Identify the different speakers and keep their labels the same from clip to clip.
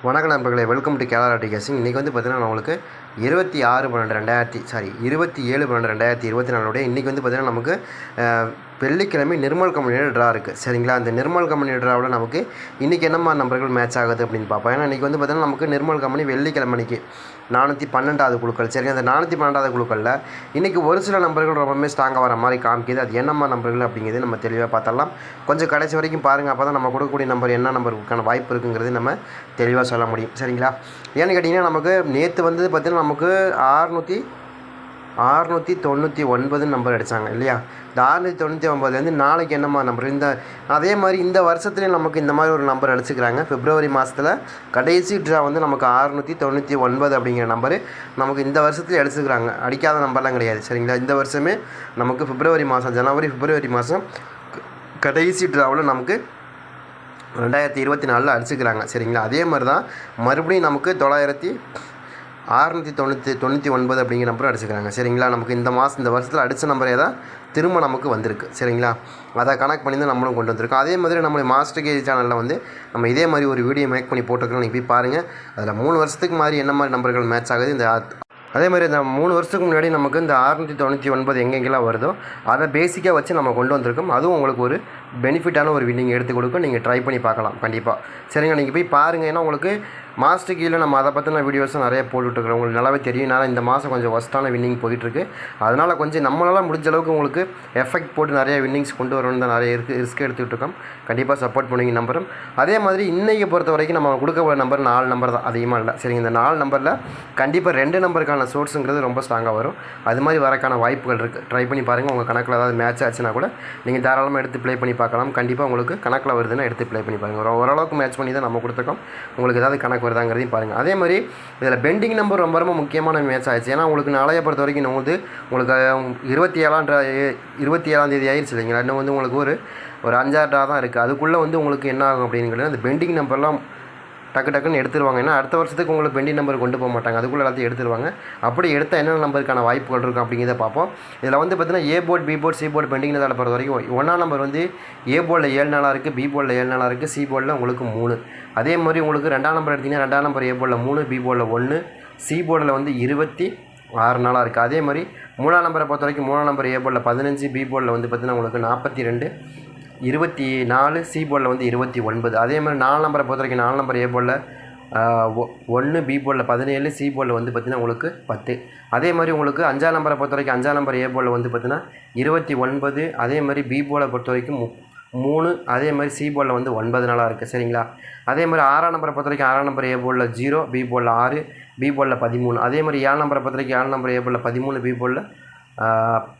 Speaker 1: வணக்க நண்பர்களே welcome to Kerala டிகேசிங் இன்றைக்கி வந்து பார்த்திங்கன்னா நம்மளுக்கு இருபத்தி ஆறு பன்னெண்டு ரெண்டாயிரத்தி சாரி இருபத்தி ஏழு பன்னெண்டு ரெண்டாயிரத்தி இருபத்தி நாலுடைய இன்றைக்கி வந்து பார்த்திங்கன்னா நமக்கு வெள்ளிக்கிழமை நிர்மல் கம்பெனியோட ட்ரா இருக்குது சரிங்களா? அந்த நிர்மல் கம்பெனி ட்ராவில் நமக்கு இன்றைக்கி என்னம்மா நம்பர்கள் மேட்ச் ஆகுது அப்படின்னு பார்ப்போம். ஏன்னா இன்றைக்கி வந்து பார்த்திங்கன்னா நமக்கு நிர்மல் கம்பெனி வெள்ளிக்கிழமைக்கு நானூற்றி பன்னெண்டாவது குழுக்கள். சரிங்க அந்த நானூற்றி பன்னெண்டாவது குழுக்களில் இன்றைக்கி ஒரு சில நம்பர்கள் ரொம்பவுமே ஸ்ட்ராங்காக வர மாதிரி காமிக்குது. அது என்னம்மா நம்பர்கள் அப்படிங்கிறது நம்ம தெளிவாக பார்த்தலாம் கொஞ்சம் கடைசி வரைக்கும் பாருங்கள் அப்போ தான் நம்ம கொடுக்கக்கூடிய நம்பர் என்ன நம்பருக்கான வாய்ப்பு இருக்குங்கிறது நம்ம தெளிவாக சொல்ல முடியும். சரிங்களா? ஏன்னு கேட்டிங்கன்னா நமக்கு நேற்று வந்து பார்த்திங்கன்னா நமக்கு ஆறுநூற்றி ஆறுநூற்றி தொண்ணூற்றி ஒன்பது நம்பர் அடித்தாங்க இல்லையா? இந்த ஆறுநூற்றி தொண்ணூற்றி ஒம்பதுலேருந்து நாளைக்கு என்னம்மா நம்பர் இந்த அதே மாதிரி இந்த வருஷத்துலேயும் நமக்கு இந்த மாதிரி ஒரு நம்பர் அடிச்சுக்கிறாங்க. பிப்ரவரி மாதத்தில் கடைசி ட்ரா வந்து நமக்கு ஆறுநூற்றி தொண்ணூற்றி ஒன்பது அப்படிங்கிற நம்பரு நமக்கு இந்த வருஷத்துலேயே அடிச்சுக்கிறாங்க. அடிக்காத நம்பர்லாம் கிடையாது சரிங்களா? இந்த வருஷமே நமக்கு பிப்ரவரி மாதம் ஜனவரி பிப்ரவரி மாதம் கடைசி ட்ராவில் நமக்கு ரெண்டாயிரத்தி இருபத்தி நாலில் அடிச்சுக்கிறாங்க சரிங்களா? அதே மாதிரி தான் மறுபடியும் நமக்கு தொள்ளாயிரத்தி ஆறுநூற்றி தொண்ணூற்றி தொண்ணூற்றி ஒன்பது அப்படிங்கிற நம்பர் அடிச்சுக்கிறாங்க. சரிங்களா? நமக்கு இந்த மாதம் இந்த வருஷத்தில் அடித்த நம்பரே தான் திரும்ப நமக்கு வந்திருக்கு. சரிங்களா? அதை கனெக்ட் பண்ணி தான் நம்மளும் கொண்டு வந்திருக்கோம். அதே மாதிரி நம்மளுடைய மாஸ்டர் கேஜி சேனலில் வந்து நம்ம இதே மாதிரி ஒரு வீடியோ மேக் பண்ணி போட்டிருக்கோம் நீங்கள் போய் பாருங்கள் அதில் மூணு வருஷத்துக்கு மாதிரி என்ன மாதிரி நம்பர்கள் மேட்ச் ஆகுது? இந்த அதே மாதிரி இந்த மூணு வருஷத்துக்கு முன்னாடி நமக்கு இந்த அறுநூற்றி தொண்ணூற்றி ஒன்பது எங்கெங்கெல்லாம் வருதோ அதை பேசிக்காக வச்சு நம்ம கொண்டு வந்திருக்கோம். அதுவும் உங்களுக்கு ஒரு பெனிஃபிட்டான ஒரு வின்னிங் எடுத்து கொடுக்கும். நீங்கள் ட்ரை பண்ணி பார்க்கலாம். கண்டிப்பாக சரிங்க நீங்கள் போய் பாருங்கள் ஏன்னா உங்களுக்கு மாதத்துக்கு கீழே நம்ம அதை பற்றின வீடியோஸும் நிறைய போட்டுட்ருக்குறோம் உங்களுக்கு நல்லாவே தெரியும். நான் இந்த மாதம் கொஞ்சம் ஒஸ்ட்டான வின்னிங் போயிட்டுருக்கு. அதனால் கொஞ்சம் நம்மளால் முடிஞ்ச அளவுக்கு உங்களுக்கு எஃபெக்ட் போட்டு நிறைய வின்னிங்ஸ் கொண்டு வரணும்னு தான் நிறைய இருக்கு ரிஸ்க் எடுத்துகிட்டு இருக்கோம் கண்டிப்பாக சப்போர்ட் பண்ணுவீங்க நம்பரும். அதே மாதிரி இன்றைக்கி பொறுத்த வரைக்கும் நம்ம கொடுக்க போகிற நம்பர் நாலு நம்பர் தான். அதிகமாக இல்லை. சரிங்க இந்த நாலு நம்பரில் கண்டிப்பாக ரெண்டு நம்பருக்கான சோர்ஸுங்கிறது ரொம்ப ஸ்ட்ராங்காக வரும். அது மாதிரி வரக்கான வாய்ப்புகள் இருக்குது ட்ரை பண்ணி பாருங்கள் உங்கள் கணக்கில் ஏதாவது மேட்ச் ஆச்சுன்னா கூட நீங்கள் தாராளமாக எடுத்து ப்ளே பண்ணி பார்க்கலாம். கண்டிப்பாக உங்களுக்கு கணக்கில் வருதுன்னா எடுத்து ப்ளே பண்ணி பாருங்கள் ஓரளவுக்கு மேட்ச் பண்ணி தான் நம்ம கொடுத்துருக்கோம். உங்களுக்கு ஏதாவது கணக்கு வருதாங்கிறதையும் பாருங்கள் அதே மாதிரி இதில் பெண்டிங் நம்பர் ரொம்ப ரொம்ப முக்கியமான மேட்ச் ஆயிடுச்சு. ஏன்னா உங்களுக்கு நாளைய பொறுத்த வரைக்கும் இன்னும் வந்து உங்களுக்கு இருபத்தி ஏழான்ற இருபத்தி ஏழாம் தேதி ஆயிடுச்சு இல்லைங்களா? இன்னும் வந்து உங்களுக்கு ஒரு ஒரு அஞ்சாறு தான் இருக்குது அதுக்குள்ளே வந்து உங்களுக்கு என்ன ஆகும் அப்படிங்கிறது அந்த பெண்டிங் நம்பர்லாம் டக்கு டக்குன்னு எடுத்துருவாங்க. ஏன்னா அடுத்த வருஷத்துக்கு உங்களுக்கு பெண்டிங் நம்பர் கொண்டு போக மாட்டாங்க. அதுக்குள்ளே எல்லாத்தையும் எடுத்துருவாங்க. அப்படி எடுத்தால் என்னென்ன நம்பருக்கான வாய்ப்புகள் இருக்கும் அப்படிங்கிறத பார்ப்போம். இதில் வந்து பார்த்தீங்கன்னா A port B port C port pending இதில் பொறுத்த வரைக்கும். ஒன்றாம் நம்பர் வந்து ஏ போர்டில் ஏழு நாளாக இருக்குது பி போர்டில் ஏழு நாளாக இருக்குது சி போர்டில் உங்களுக்கு மூணு. அதே மாதிரி உங்களுக்கு ரெண்டாம் நம்பர் எடுத்திங்கன்னா ரெண்டாம் நம்பர் ஏ போர்டில் மூணு பி போர்டில் ஒன்று சி போர்டில் வந்து இருபத்தி ஆறு நாளாக இருக்குது அதே மாதிரி மூணாம் நம்பரை பொறுத்த வரைக்கும் மூணாம் நம்பர் ஏ போர்டில் பதினஞ்சு பி போர்டில் வந்து பார்த்திங்கன்னா உங்களுக்கு நாற்பத்தி ரெண்டு. இருபத்தி நாலு சி போலில் வந்து இருபத்தி ஒன்பது. அதே மாதிரி நாலு நம்பரை பொறுத்த வரைக்கும் நாலு நம்பர் ஏ போலில் ஒன்று பி போலில் பதினேழு சி போலில் வந்து பார்த்திங்கன்னா உங்களுக்கு பத்து. அதே மாதிரி உங்களுக்கு அஞ்சாம் நம்பரை பொறுத்த வரைக்கும் அஞ்சாம் நம்பர் ஏ போலில் வந்து பார்த்திங்கன்னா இருபத்தி ஒன்பது. அதே மாதிரி பி போலை பொறுத்த வரைக்கும் மு- மூணு. அதே மாதிரி சி போலில் வந்து ஒன்பது நாளாக இருக்குது சரிங்களா? அதே மாதிரி ஆறாம் நம்பரை பொறுத்த வரைக்கும் ஆறாம் நம்பர் ஏ போலில் ஜீரோ பி போலில் ஆறு பி போலில் பதிமூணு. அதே மாதிரி ஏழு நம்பரை பொறுத்த வரைக்கும் ஏழு நம்பர் ஏ போலில் பதிமூணு பி போலில்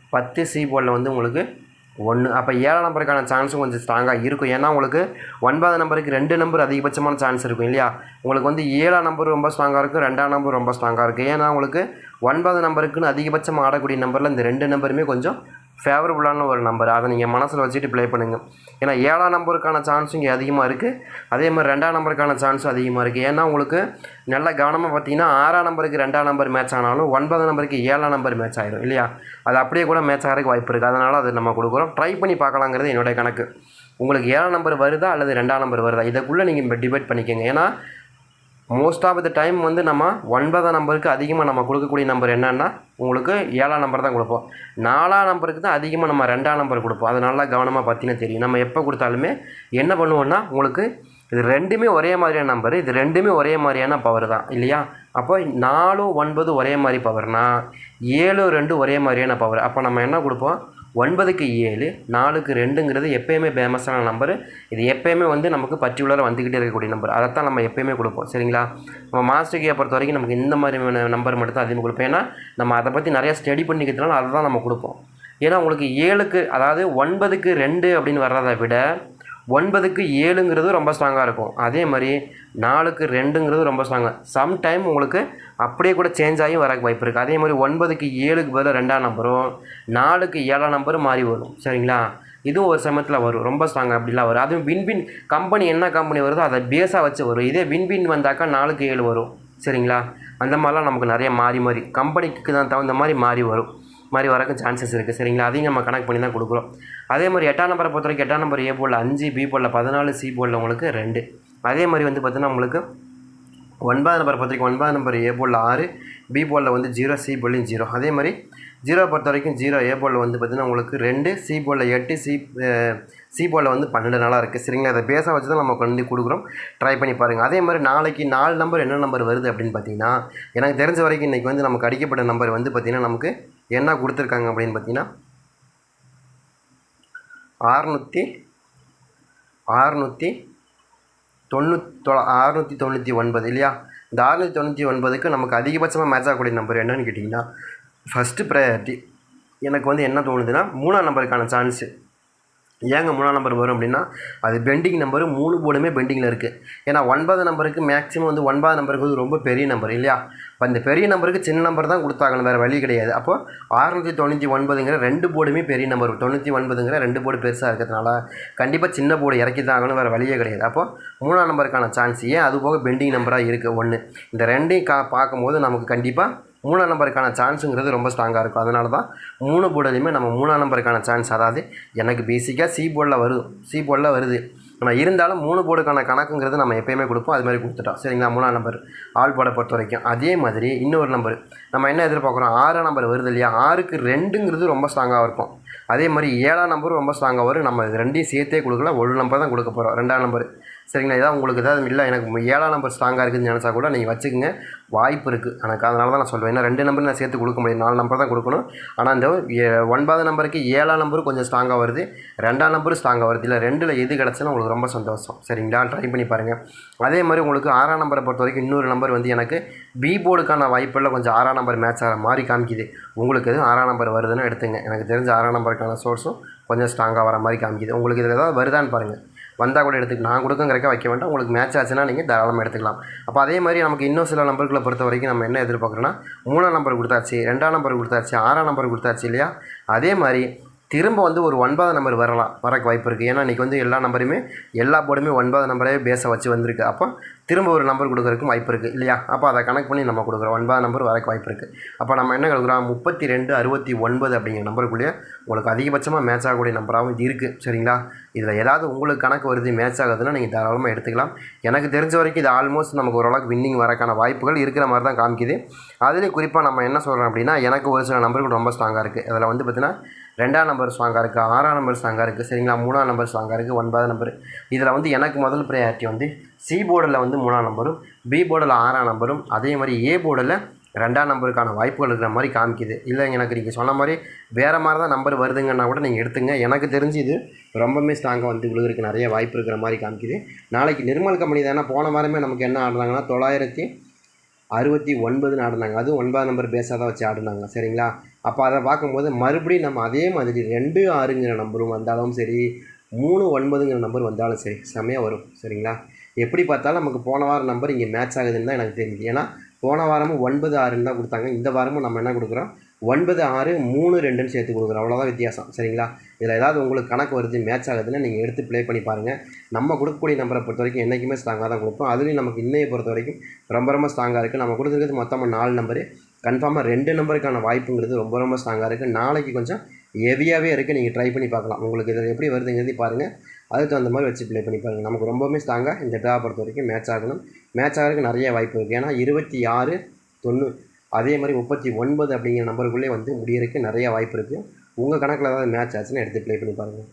Speaker 1: பத்து சி போலில் வந்து உங்களுக்கு ஒன்று அப்போ ஏழாம் நம்பருக்கான சான்ஸும் கொஞ்சம் ஸ்ட்ராங்காக இருக்கும். ஏன்னா உங்களுக்கு ஒன்பதாம் நம்பருக்கு ரெண்டு நம்பர் அதிகபட்சமான சான்ஸ் இருக்கும் இல்லையா? உங்களுக்கு வந்து ஏழாம் நம்பர் ரொம்ப ஸ்ட்ராங்காக இருக்கும் ரெண்டாம் நம்பர் ரொம்ப ஸ்ட்ராங்காக இருக்கும். ஏன்னா உங்களுக்கு ஒன்பது நம்பருக்குன்னு அதிகபட்சம் ஆடக்கூடிய நம்பரில் இந்த ரெண்டு நம்பருமே கொஞ்சம் ஃபேவரபுளான ஒரு நம்பர் அதை நீங்கள் மனசில் வச்சுட்டு ப்ளே பண்ணுங்கள் ஏன்னா ஏழாம் நம்பருக்கான சான்ஸும் இங்கே அதிகமாக இருக்குது அதே மாதிரி ரெண்டாம் நம்பருக்கான சான்ஸும் அதிகமாக இருக்குது ஏன்னா உங்களுக்கு நல்ல கவனமாக பார்த்தீங்கன்னா ஆறாம் நம்பருக்கு ரெண்டாம் நம்பர் மேட்ச் ஆனாலும் ஒன்பதாம் நம்பருக்கு ஏழாம் நம்பர் மேட்ச் ஆகிடும் இல்லையா? அது அப்படியே கூட மேட்ச் ஆகிறதுக்கு வாய்ப்பு இருக்குது அதனால் அது நம்ம கொடுக்குறோம். ட்ரை பண்ணி பார்க்கலாங்கிறது என்னுடைய கணக்கு. உங்களுக்கு ஏழாம் நம்பர் வருதா அல்லது ரெண்டாம் நம்பர் வருதா? இதுக்குள்ளே நீங்கள் டிபேட் பண்ணிக்கோங்க. ஏன்னா மோஸ்ட் ஆஃப் த டைம் வந்து நம்ம ஒன்பதாம் நம்பருக்கு அதிகமாக நம்ம கொடுக்கக்கூடிய நம்பர் என்னன்னா உங்களுக்கு ஏழாம் நம்பர் தான் கொடுப்போம். நாலாம் நம்பருக்கு தான் அதிகமாக நம்ம ரெண்டாம் நம்பர் கொடுப்போம். அது நல்லா கவனமாக பார்த்தீங்கன்னா தெரியும். நம்ம எப்போ கொடுத்தாலுமே என்ன பண்ணுவோம்னா உங்களுக்கு இது ரெண்டுமே ஒரே மாதிரியான நம்பர் இது ரெண்டுமே ஒரே மாதிரியான பவர் தான் இல்லையா? அப்போ நாலு ஒன்பது ஒரே மாதிரி பவர்னால் ஏழு ரெண்டு ஒரே மாதிரியான பவர் அப்போ நம்ம என்ன கொடுப்போம்? ஒன்பதுக்கு ஏழு நாலுக்கு ரெண்டுங்கிறது எப்பயுமே ஃபேமஸான நம்பரு இது எப்பயுமே வந்து நமக்கு பர்டிகுலராக வந்துக்கிட்டே இருக்கக்கூடிய நம்பர் அதைத்தான் நம்ம எப்பயுமே கொடுப்போம். சரிங்களா? நம்ம மாஸ்டர் கீயை பொறுத்த வரைக்கும் நமக்கு இந்த மாதிரி நம்பர் மட்டும் தான் அதிகமாக கொடுப்போம். ஏன்னா நம்ம அதை பற்றி நிறையா ஸ்டடி பண்ணிக்கிறதுனால அதை தான் நம்ம கொடுப்போம். ஏன்னா உங்களுக்கு ஏழுக்கு அதாவது ஒன்பதுக்கு ரெண்டு அப்படின்னு வர்றதை விட ஒன்பதுக்கு ஏழுங்கிறது ரொம்ப ஸ்ட்ராங்காக இருக்கும். அதே மாதிரி நாலுக்கு ரெண்டுங்கிறது ரொம்ப ஸ்ட்ராங்காக சம்டைம் உங்களுக்கு அப்படியே கூட சேஞ்ச் ஆகி வரக்கு வாய்ப்பு இருக்குது அதே மாதிரி ஒன்பதுக்கு ஏழுக்கு பதில் ரெண்டாம் நம்பரும் நாலுக்கு ஏழாம் நம்பரும் மாறி வரும். சரிங்களா? இதுவும் ஒரு சமயத்தில் வரும். ரொம்ப ஸ்ட்ராங்காக அப்படிலாம் வரும். அதுவும் வின்வின் கம்பெனி என்ன கம்பெனி வருதோ அதை பேஸாக வச்சு வரும். இதே வின்வின் வந்தாக்கா நாலுக்கு ஏழு வரும். சரிங்களா? அந்த மாதிரிலாம் நமக்கு நிறைய மாறி மாறி கம்பெனிக்கு தான் தகுந்த மாதிரி மாறி வரும். மாதிரி வரக்கு சான்சஸ் இருக்குது சரிங்களா? அதையும் நம்ம கனெக்ட் பண்ணி தான் கொடுக்குறோம். அதே மாதிரி எட்டாம் நம்பரை பொறுத்த வரைக்கும் எட்டாம் நம்பர் ஏ போலில் அஞ்சு பி போலில் பதினாலு சி போலில் உங்களுக்கு ரெண்டு. அதே மாதிரி வந்து பார்த்தீங்கன்னா உங்களுக்கு ஒன்பது நம்பர் பொறுத்த வரைக்கும் ஒன்பது நம்பர் ஏ போலில் ஆறு பி போலில் வந்து ஜீரோ சி போலையும் ஜீரோ அதே மாதிரி ஜீரோ பொறுத்த வரைக்கும் ஜீரோ ஏ போலில் வந்து பார்த்திங்கன்னா உங்களுக்கு ரெண்டு சி போலில் எட்டு சி சி போலில் வந்து பன்னெண்டு நாளாக இருக்குது சரிங்களா? அதை பேச வச்சு தான் நம்ம கொண்டு கொடுக்குறோம். ட்ரை பண்ணி பாருங்கள் அதே மாதிரி நாளைக்கு நாலு நம்பர் என்ன நம்பர் வருது அப்படின்னு பார்த்தீங்கன்னா எனக்கு தெரிஞ்ச வரைக்கும் இன்றைக்கி வந்து நமக்கு அடிக்கப்பட்ட நம்பர் வந்து பார்த்திங்கன்னா நமக்கு என்ன கொடுத்துருக்காங்க அப்படின்னு பார்த்தீங்கன்னா ஆறுநூற்றி ஆறுநூற்றி தொண்ணூத்தொ அறுநூற்றி தொண்ணூற்றி ஒன்பது இல்லையா? இந்த அறுநூற்றி தொண்ணூற்றி ஒன்பதுக்கு நமக்கு அதிகபட்சமாக மேட்ச் ஆகக்கூடிய நம்பர் என்னன்னு கேட்டிங்கன்னா ஃபஸ்ட்டு ப்ரையாரிட்டி எனக்கு வந்து என்ன தோணுதுன்னா மூணாம் நம்பருக்கான சான்ஸு ஏங்க மூணாம் நம்பர் வரும் அப்படின்னா அது பெண்டிங் நம்பரு மூணு போர்டுமே பெண்டிங்கில் இருக்குது ஏன்னா ஒன்பது நம்பருக்கு மேக்ஸிமம் வந்து ஒன்பது நம்பருக்கு வந்து ரொம்ப பெரிய நம்பர் இல்லையா? இப்போ அந்த பெரிய நம்பருக்கு சின்ன நம்பர் தான் கொடுத்தாகணும் வேறு வழி கிடையாது. அப்போது அறுநூற்றி தொண்ணூற்றி ஒன்பதுங்கிற ரெண்டு போர்டுமே பெரிய நம்பர் தொண்ணூற்றி ஒன்பதுங்கிற ரெண்டு போர்டு பெருசாக இருக்கிறதுனால கண்டிப்பாக சின்ன போர்டு இறக்கி தான் ஆகணும் வேறு வழியே கிடையாது. அப்போ மூணாம் நம்பருக்கான சான்ஸ் ஏன்? அது போக பெண்டிங் நம்பராக இருக்குது ஒன்று இந்த ரெண்டையும் கா பார்க்கும்போது நமக்கு கண்டிப்பாக மூணாம் நம்பருக்கான சான்ஸுங்கிறது ரொம்ப ஸ்ட்ராங்காக இருக்கும். அதனால தான் மூணு போர்டுலையுமே நம்ம மூணாம் நம்பருக்கான சான்ஸ் அதாவது எனக்கு பேசிக்காக சி போர்டில் வருது சி போர்டில் வருது. ஆனால் இருந்தாலும் மூணு போர்டுக்கான கணக்குங்கிறது நம்ம எப்பயுமே கொடுப்போம். அது மாதிரி கொடுத்துட்டோம். சரிங்களா? மூணாம் நம்பர் ஆள் போட பொறுத்த வரைக்கும் அதே மாதிரி இன்னொரு நம்பர். நம்ம என்ன எதிர்பார்க்குறோம்? ஆறாம் நம்பர் வருது இல்லையா? ஆறுக்கு ரெண்டுங்கிறது ரொம்ப ஸ்ட்ராங்காக இருக்கும். அதே மாதிரி ஏழாம் நம்பரும் ரொம்ப ஸ்ட்ராங்காக வரும். நம்ம ரெண்டையும் சேர்த்தே கொடுக்கல. ஒரு நம்பர் தான் கொடுக்க போகிறோம் ரெண்டாம் நம்பர். சரிங்களா? இதான் உங்களுக்கு ஏதாவது இல்லை எனக்கு ஏழாம் நம்பர் ஸ்ட்ராங்காக இருக்குதுன்னு நினச்சா கூட நீங்கள் வச்சுக்கோங்க. வாய்ப்பு இருக்குது எனக்கு அதனால தான் நான் சொல்லுவேன் ஏன்னா ரெண்டு நம்பர் நான் சேர்த்து கொடுக்க முடியும். நாலு நம்பர் தான் கொடுக்கணும். ஆனால் இந்த ஏ- ஒன்பது நம்பருக்கு ஏழாம் நம்பரும் கொஞ்சம் ஸ்ட்ராங்காக வருது. ரெண்டாம் நம்பரும் ஸ்ட்ராங்காக வருது. இல்லை ரெண்டில் எது கிடச்சுன்னா உங்களுக்கு ரொம்ப சந்தோஷம். சரிங்களா? ட்ரை பண்ணி பாருங்கள் அதே மாதிரி உங்களுக்கு ஆறாம் நம்பரை பொறுத்த வரைக்கும் இன்னொரு நம்பர் வந்து எனக்கு பி போர்டுக்கான வாய்ப்பில் கொஞ்சம் ஆறாம் நம்பர் மேட்ச் ஆகிற மாதிரி காமிக்குது. உங்களுக்கு எதுவும் ஆறாம் நம்பர் வருதுன்னு எடுத்துங்க. எனக்கு தெரிஞ்ச ஆறாம் நம்பருக்கான சோர்ஸும் கொஞ்சம் ஸ்ட்ராங்காக வர மாதிரி காமிக்குது. உங்களுக்கு இதில் ஏதாவது வருதான்னு பாருங்கள் வந்தால் கூட எடுத்துக்க நான் கொடுக்கங்கிறக்க வைக்க வேண்டாம். உங்களுக்கு மேட்ச் ஆச்சுன்னா நீங்கள் தாராளமாக எடுத்துக்கலாம். அப்போ அதே மாதிரி நமக்கு இன்னும் சில நம்பர்களை பொறுத்த வரைக்கும் நம்ம என்ன எதிர்பார்க்குறோன்னா மூணாம் நம்பர் கொடுத்தாச்சு ரெண்டாம் நம்பர் கொடுத்தாச்சு ஆறாம் நம்பர் கொடுத்தாச்சு இல்லையா? அதே மாதிரி திரும்ப வந்து ஒரு ஒன்பதாம் நம்பர் வரலாம் வரக்கு வாய்ப்பு இருக்குது ஏன்னா இன்றைக்கி வந்து எல்லா நம்பருமே எல்லா போர்டுமே ஒன்பது நம்பரே பேஸை வச்சு வந்திருக்கு. அப்போ திரும்ப ஒரு நம்பர் கொடுக்குறதுக்கும் வாய்ப்பு இருக்குது இல்லையா? அப்போ அதை கணக்கு பண்ணி நம்ம கொடுக்குறோம். ஒன்பதாம் நம்பர் வரக்கு வாய்ப்பு இருக்குது அப்போ நம்ம என்ன கொடுக்குறோம் முப்பத்தி ரெண்டு அறுபத்தி ஒன்பது அப்படிங்கிற நம்பருக்குள்ளேயே உங்களுக்கு அதிகபட்சமாக மேட்ச் ஆகக்கூடிய நம்பராகவும் இது இருக்குது சரிங்களா? இதில் ஏதாவது உங்களுக்கு கணக்கு வருது மேட்ச் ஆகுதுன்னா நீங்கள் தாராளமாக எடுத்துக்கலாம். எனக்கு தெரிஞ்ச வரைக்கும் இது ஆல்மோஸ்ட் நமக்கு ஓரளவுக்கு வின்னிங் வரக்கான வாய்ப்புகள் இருக்கிற மாதிரி தான் காமிக்குது. அதுலேயும் குறிப்பாக நம்ம என்ன சொல்கிறோம் அப்படின்னா எனக்கு ஒரு சில நம்பர்கள் ரொம்ப ஸ்ட்ராங்காக இருக்குது அதில் வந்து பார்த்தீங்கன்னா ரெண்டாம் நம்பர் ஸ்ட்ராங்காக இருக்குது ஆறாம் நம்பர் ஸ்ட்ராங்காக இருக்குது சரிங்களா? மூணாம் நம்பர் ஸ்ட்ராங்காக இருக்குது ஒன்பதாம் நம்பர் இதில் வந்து எனக்கு முதல் ப்ரையாரிட்டி வந்து சி போர்டில் வந்து மூணாம் நம்பரும் பி போர்டில் ஆறாம் நம்பரும் அதே மாதிரி ஏ போர்டில் ரெண்டாம் நம்பருக்கான வாய்ப்புகள் இருக்கிற மாதிரி காமிக்குது. இல்லை எனக்கு நீங்கள் சொன்ன மாதிரி வேறு மாதிரி தான் நம்பர் வருதுங்கன்னா கூட நீங்கள் எடுத்துங்க. எனக்கு தெரிஞ்சு இது ரொம்பவுமே ஸ்ட்ராங்காக வந்து விழுகிறதுக்கு நிறைய வாய்ப்பு இருக்கிற மாதிரி காமிக்குது. நாளைக்கு நிர்மல் கம்பெனி தானே போன வாரமே நமக்கு என்ன ஆடுறாங்கன்னா தொள்ளாயிரத்தி அறுபத்தி ஒன்பதுன்னு ஆடினாங்க. அதுவும் ஒன்பதாம் நம்பர் பேஸாக தான் வச்சு ஆடினாங்க சரிங்களா? அப்போ அதை பார்க்கும்போது மறுபடியும் நம்ம அதே மாதிரி ரெண்டு ஆறுங்கிற நம்பரும் வந்தாலும் சரி மூணு ஒன்பதுங்கிற நம்பர் வந்தாலும் சரி செம்மையாக வரும் சரிங்களா? எப்படி பார்த்தாலும் நமக்கு போன வாரம் நம்பர் இங்கே மேட்ச் ஆகுதுன்னு தான் எனக்கு தெரியுது. ஏன்னா போன வாரமும் ஒன்பது ஆறுன்னு தான் கொடுத்தாங்க. இந்த வாரமும் நம்ம என்ன கொடுக்குறோம்? ஒன்பது ஆறு மூணு ரெண்டுன்னு சேர்த்து கொடுக்குறோம். அவ்வளோதான் வித்தியாசம். சரிங்களா? இதில் ஏதாவது உங்களுக்கு கணக்கு வருது மேட்ச் ஆகுதுன்னு நீங்கள் எடுத்து ப்ளே பண்ணி பாருங்கள் நம்ம கொடுக்கக்கூடிய நம்பரை பொறுத்த வரைக்கும் என்றைக்குமே ஸ்ட்ராங்காக தான் கொடுப்போம். அதுலேயும் நமக்கு இன்னையை பொறுத்த வரைக்கும் ரொம்ப ரொம்ப ஸ்ட்ராங்காக இருக்குது நம்ம கொடுத்துருக்கிறது மொத்தமாக நாலு நம்பரு கன்ஃபார்மாக ரெண்டு நம்பருக்கான வாய்ப்புங்கிறது ரொம்ப ரொம்ப ஸ்ட்ராங்காக இருக்குது நாளைக்கு கொஞ்சம் ஹெவியாகவே இருக்குது நீங்கள் ட்ரை பண்ணி பார்க்கலாம். உங்களுக்கு இதில் எப்படி வருதுங்கிறது பாருங்கள் அதுக்கு தகுந்த மாதிரி வச்சு ப்ளே பண்ணி பாருங்கள் நமக்கு ரொம்பவுமே ஸ்ட்ராங்காக இந்த ட்ரா பொறுத்த வரைக்கும் மேட்ச் ஆகணும். மேட்ச் ஆகிறதுக்கு நிறைய வாய்ப்பு இருக்குது ஏன்னா இருபத்தி ஆறு தொண்ணூ அதே மாதிரி முப்பத்தி ஒன்பது அப்படிங்கிற நம்பருக்குள்ளே வந்து முடியறதுக்கு நிறைய வாய்ப்பு இருக்குது உங்கள் கணக்கில் ஏதாவது மேட்ச் ஆச்சுன்னா எடுத்து ப்ளே பண்ணி பாருங்கள்